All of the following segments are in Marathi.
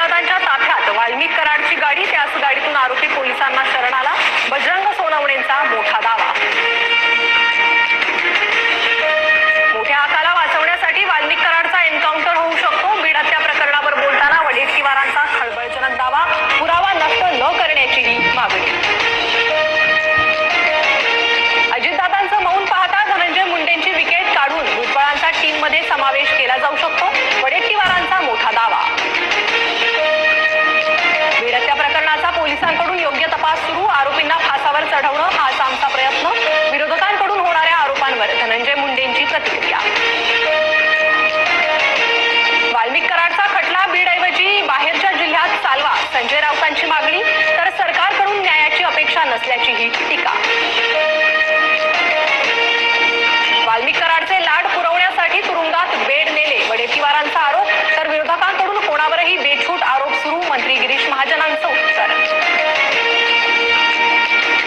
अजितदादांच्या ताफ्यात वाल्मिक कराडची गाडी त्याच गाडीतून आरोपी पोलिसांना अपेक्षा नसल्याचीही टीका. वाल्मिक कराडचे लाड पुरवण्यासाठी तुरुंगात बेड नेले. वडेट्टीवारांचा आरोप तर विरोधकांकडून कोणावरही बेछूट आरोप सुरू मंत्री गिरीश महाजनांचं उत्तर.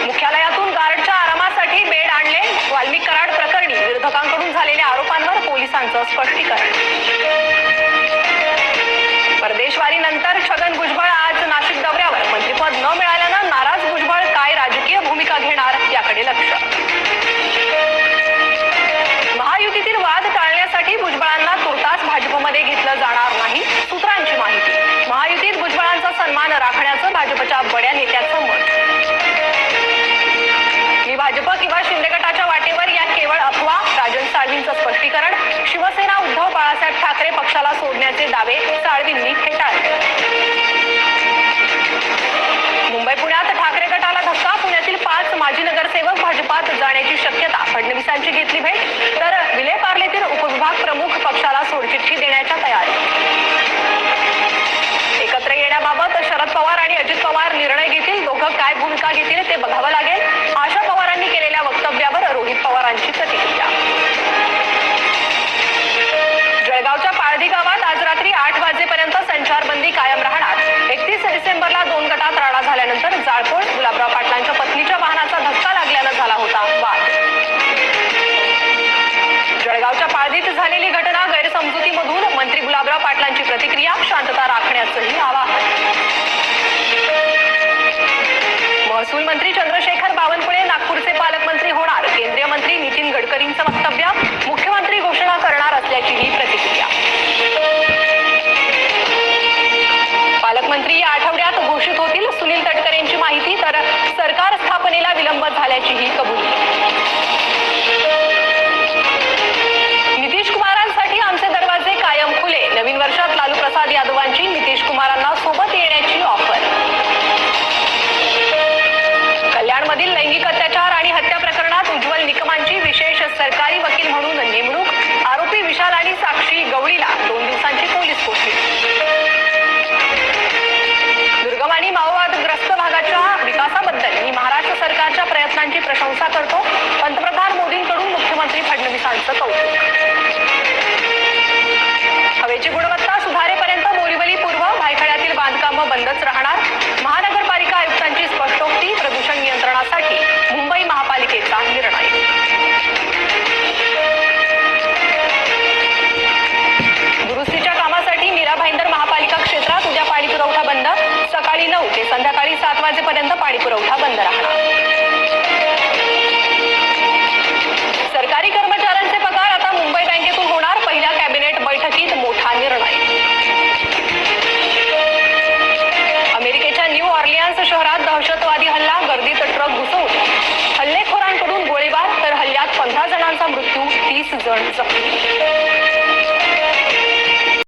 मुख्यालयातून गार्डच्या आरामासाठी बेड आणले. वाल्मिक कराड प्रकरणी विरोधकांकडून झालेल्या आरोपांवर पोलिसांचं स्पष्टीकरण. परदेशवारीनंतर छगन भुजबळ उद्धव बाळासाहेब ठाकरे पक्षाला सोडण्याचे दावे साळवींनी फेटाळले. मुंबई पुण्यात ठाकरे गटाला धक्का पुण्यातील पाच माजी नगरसेवक भाजपात जाण्याची शक्यता. फडणवीसांची घेतली भेट प्रतिक्रिया शांतता राखण्याचंही आवाहन. महसूल मंत्री चंद्रशेखर बावनकुळे नागपूरचे पालकमंत्री होणार. केंद्रीय मंत्री नितीन गडकरींचं वक्तव्य मुख्यमंत्री घोषणा करणार असल्याचीही प्रतिक्रिया. पालकमंत्री या आठवड्यात घोषित होतील सुनील तटकरेंची माहिती तर सरकार स्थापनेला विलंब झाल्याचीही कबुली. सरकारी वकील म्हणून नेमणूक आरोपी विशाल आणि साक्षी गवळीला दोन दिवसांची पोलीस कोठडी दुर्गम आणि माओवादग्रस्त भागाच्या विकासाबद्दल मी महाराष्ट्र सरकारच्या प्रयत्नांची प्रशंसा करतो. पंतप्रधान मोदींकडून मुख्यमंत्री फडणवीसांचं कौतुक. हवेची गुणवत्ता सुधारेपर्यंत बोरीवली पूर्व भायखळ्यातील बांधकामं बंदच राहणार. ते संध्याकाळी सात वाजेपर्यंत पाणी पुरवठा बंद राहणार. सरकारी कर्मचाऱ्यांचे पगार आता मुंबई बँकेतून होणार. पहिल्या कॅबिनेट बैठकीत मोठा निर्णय. अमेरिकेच्या न्यू ऑर्लियन्स शहरात दहशतवादी हल्ला गर्दीत ट्रक घुसवून हल्लेखोरांकडून गोळीबार तर हल्ल्यात पंधरा जणांचा मृत्यू तीस जण जखमी.